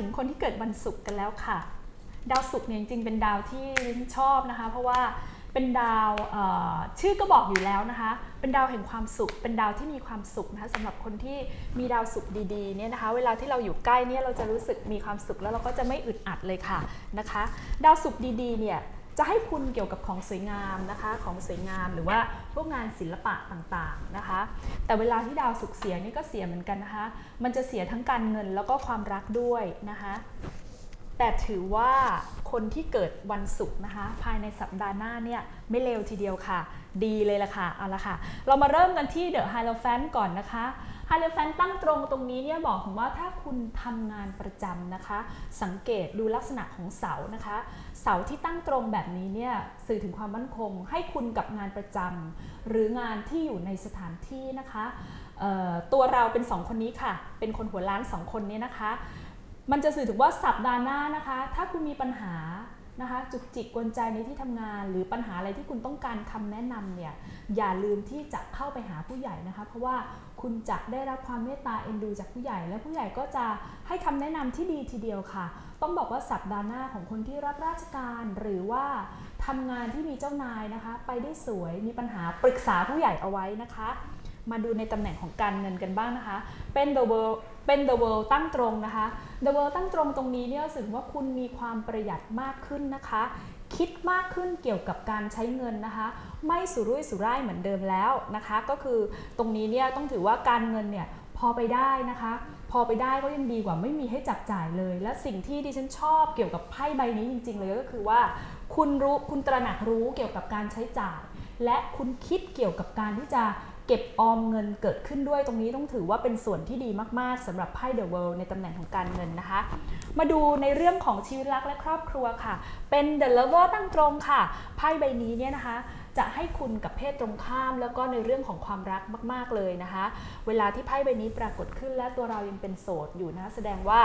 ถึงคนที่เกิดวันศุกร์กันแล้วค่ะ ดาวศุกร์เนี่ยจริงๆเป็นดาวที่ชอบนะคะ เพราะว่าเป็นดาวชื่อก็บอกอยู่แล้วนะคะ เป็นดาวแห่งความสุข เป็นดาวที่มีความสุขนะคะสำหรับคนที่มีดาวศุกร์ดีๆเนี่ยนะคะ เวลาที่เราอยู่ใกล้เนี่ยเราจะรู้สึกมีความสุขแล้วเราก็จะไม่อึดอัดเลยค่ะนะคะ ดาวศุกร์ดีๆเนี่ย จะให้คุณเกี่ยวกับของสวยงามนะคะของสวยงามหรือว่าพวกงานศิลปะต่างๆนะคะ แต่เวลาที่ดาวศุกร์เสียนี่ก็เสียเหมือนกันนะคะ มันจะเสียทั้งการเงินแล้วก็ความรักด้วยนะคะแต่ถือว่าคนที่เกิดวันศุกร์นะคะ ภายในสัปดาห์หน้าเนี่ยไม่เลวทีเดียวค่ะ ดีเลยละค่ะเอาละค่ะ เรามาเริ่มกันที่เดอะไฮโลแฟนก่อนนะคะ ไฮโลแฟนตั้งตรงตรงนี้เนี่ยบอกผมว่าถ้าคุณทำงานประจำนะคะ สังเกตดูลักษณะของเสานะคะ เสาที่ตั้งตรงแบบนี้เนี่ยสื่อถึงความมั่นคง ให้คุณกับงานประจำหรืองานที่อยู่ในสถานที่นะคะตัวเราเป็นสองคนนี้ค่ะ เป็นคนหัวล้านสองคนนี้นะคะ มันจะสื่อถึงว่าสัปดาห์หน้านะคะ ถ้าคุณมีปัญหา นะคะจุกจิกกวนใจในที่ทำงาน หรือปัญหาอะไรที่คุณต้องการคำแนะนำเนี่ยอย่าลืมที่จะเข้าไปหาผู้ใหญ่นะคะ เพราะว่าคุณจะได้รับความเมตตาเอ็นดูจากผู้ใหญ่ และผู้ใหญ่ก็จะให้คำแนะนำที่ดีทีเดียวค่ะ ต้องบอกว่าสัปดาห์หน้าของคนที่รับราชการหรือว่าทำงานที่มีเจ้านายนะคะ ไปได้สวยมีปัญหาปรึกษาผู้ใหญ่เอาไว้นะคะ มาดูในตำแหน่งของการเงินกันบ้างนะคะ เป็น the world เป็น the world ตั้งตรงนะคะ the world ตั้งตรงตรงนี้เนี่ยสึกว่าคุณมีความประหยัดมากขึ้นนะคะ คิดมากขึ้นเกี่ยวกับการใช้เงินนะคะ ไม่สุรุ่ยสุร่ายเหมือนเดิมแล้วนะคะ ก็คือตรงนี้เนี่ยต้องถือว่าการเงินเนี่ยพอไปได้นะคะ พอไปได้ก็ยังดีกว่าไม่มีให้จับจ่ายเลย และสิ่งที่ดิฉันชอบเกี่ยวกับไพ่ใบนี้จริง ๆ เลยก็คือว่า คุณรู้คุณตระหนักรู้เกี่ยวกับการใช้จ่าย และคุณคิดเกี่ยวกับการที่จะเก็บออมเงินเกิดขึ้นด้วยตรงนี้ต้องถือว่าเป็นส่วนที่ดีมาก ๆสำหรับไพ่เดอะเวิลด์ในตำแหน่งของการเงินนะคะ มาดูในเรื่องของชีวิตรักและครอบครัวค่ะ เป็นเดอะเลเวอร์ตั้งตรงค่ะไพ่ใบนี้เนี่ยนะคะจะให้คุณกับเพศตรงข้าม แล้วก็ในเรื่องของความรักมาก ๆ เลยนะคะ เวลาที่ไพ่ใบนี้ปรากฏขึ้นและตัวเรายังเป็นโสดอยู่นะ แสดงว่า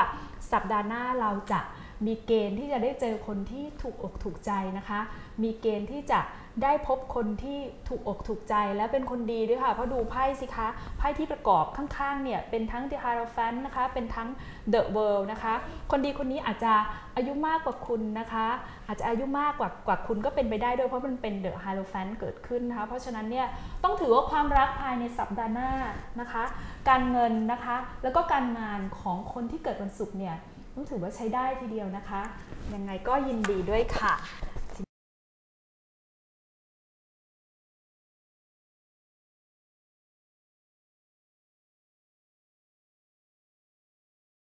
สัปดาห์หน้าเราจะ มีเกณฑ์ที่จะได้เจอคนที่ถูกอกถูกใจนะคะ มีเกณฑ์ที่จะได้พบคนที่ถูกอกถูกใจและเป็นคนดีด้วยค่ะ เพราะดูไพ่สิคะ ไพ่ที่ประกอบข้างๆเนี่ยเป็นทั้ง The Hierophant นะคะ เป็นทั้ง The World นะคะ คนดีคนนี้อาจจะอายุมากกว่าคุณนะคะ อาจจะอายุมากกว่ากว่าคุณก็เป็นไปได้ด้วยเพราะมันเป็น The Hierophant เกิดขึ้นนะคะ เพราะฉะนั้นเนี่ยต้องถือว่าความรักภายในสัปดาห์หน้านะคะ การเงินนะคะ แล้วก็การงานของคนที่เกิดวันศุกร์เนี่ย ต้องถือว่าใช้ได้ทีเดียวนะคะ ยังไงก็ยินดีด้วยค่ะ